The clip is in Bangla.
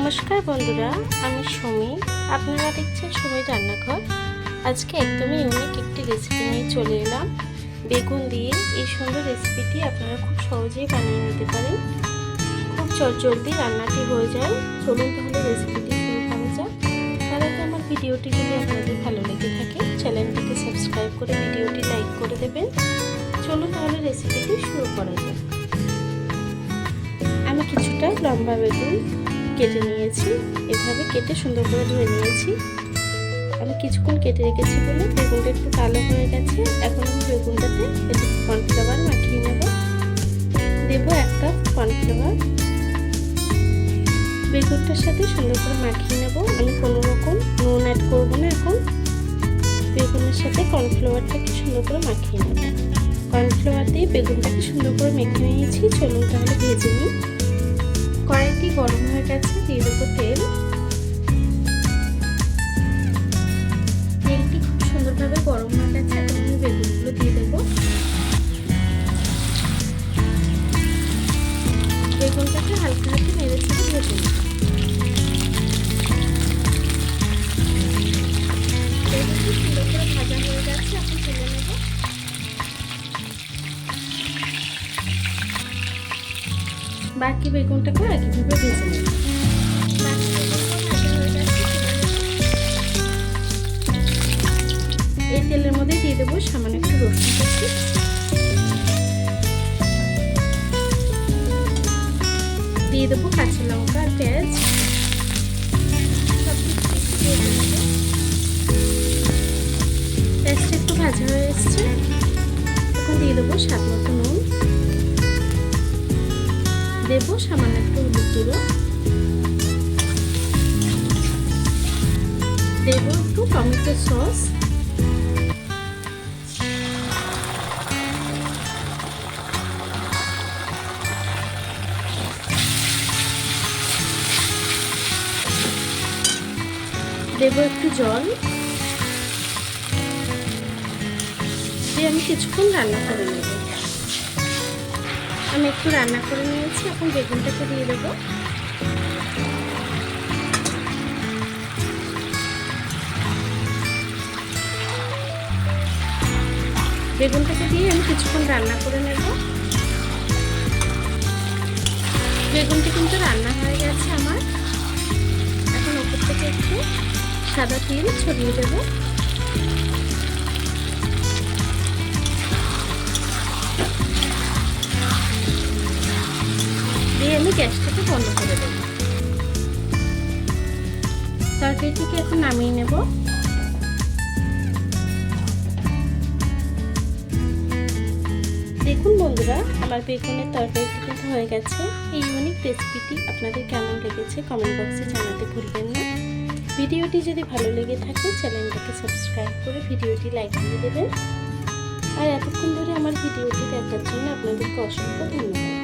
নমস্কার বন্ধুরা, আমি সুমি। আপনারা দেখছেন সুমি রান্নাঘর। আজকে একদমই ইউনিক একটি রেসিপি নিয়ে চলে এলাম। বেগুন দিয়ে এই সুন্দর রেসিপিটি আপনারা খুব সহজেই বানিয়ে নিতে পারেন। খুব জলদি রান্নাটি হয়ে যায়। চলুন তাহলে রেসিপিটি শুরু করা যাক। তার আগে আমার ভিডিওটি যদি আপনাদের ভালো লেগে থাকে চ্যানেলটিকে সাবস্ক্রাইব করে ভিডিওটি লাইক করে দেবেন। চলুন তাহলে রেসিপিটি শুরু করা যাক। আমি কিছুটা লম্বা বেগুন কেটে নিয়েছি। এভাবে কেটে সুন্দর করে ধুয়ে নিয়েছি। আমি কিছুক্ষণ কেটে রেখেছি বলে বেগুনটা একটু কালো হয়ে গেছে। এখন আমি বেগুনটাতে একটু কর্নফ্লাওয়ার মাখিয়ে নেব। দেব এক কাপ কর্নফ্লাওয়ার। বেগুনটার সাথে সুন্দর করে মাখিয়ে নেব। আমি কোনো রকম নুন অ্যাড করব না এখন। বেগুনের সাথে কর্নফ্লাওয়ারটাকে সুন্দর করে মাখিয়ে নেব। কর্নফ্লাওয়ার দিয়ে বেগুনটাকে সুন্দর করে মেখে নিয়েছি। চলুন তাহলে ভেজে গরম হয়ে গেছে, দিয়ে দেবো তেল। তেলটি খুব সুন্দরভাবে গরম হয়ে গেছে আমি বেগুনগুলো দিয়ে দেবো। বেগুনটাকে হালকা হাতে নেড়ে ছেড়ে ভেজে নিই বাকি বেগুনটাকে একইভাবে ভেজে নেব? এই তেলের মধ্যে দিয়ে দেবো সামান্য একটু রসুন কুচি। দিয়ে দেবো কাঁচা লঙ্কা আর পেঁয়াজ। পেঁয়াজটা একটু ভাজা হয়ে এসছে। এখন দিয়ে দেবো স্বাদ মতো নুন। দেব, সামান্য একটু হলুদ গুঁড়ো। দেব একটু টমেটো সস। দেব একটু জল। দিয়ে আমি কিছুক্ষণ রান্না করে নেব। আমি একটু রান্না করে নিয়েছি, এখন বেগুনটাকে দিয়ে দেবো। বেগুনটাকে দিয়ে আমি কিছুক্ষণ রান্না করে নেব। বেগুনটা কিন্তু রান্না হয়ে গেছে আমার। এখন ওপর থেকে একটু সাদা তিল ছড়িয়ে দেবো। গ্যাসটাকে বন্ধ করে দেব। তরকারিটিকে এখন নামিয়ে নেব। দেখুন বন্ধুরা, আমার বেগুনের তরকারিটি কিন্তু হয়ে গেছে। এই ইউনিক রেসিপিটি আপনাদের কেমন লেগেছে কমেন্ট বক্সে জানাতে ভুলবেন না। ভিডিওটি যদি ভালো লেগে থাকে, চ্যানেলটাকে সাবস্ক্রাইব করে ভিডিওটি লাইক দিয়ে দেবেন। আর এতক্ষণ ধরে আমার ভিডিওটি দেখার জন্য আপনাদেরকে অসংখ্য ধন্যবাদ।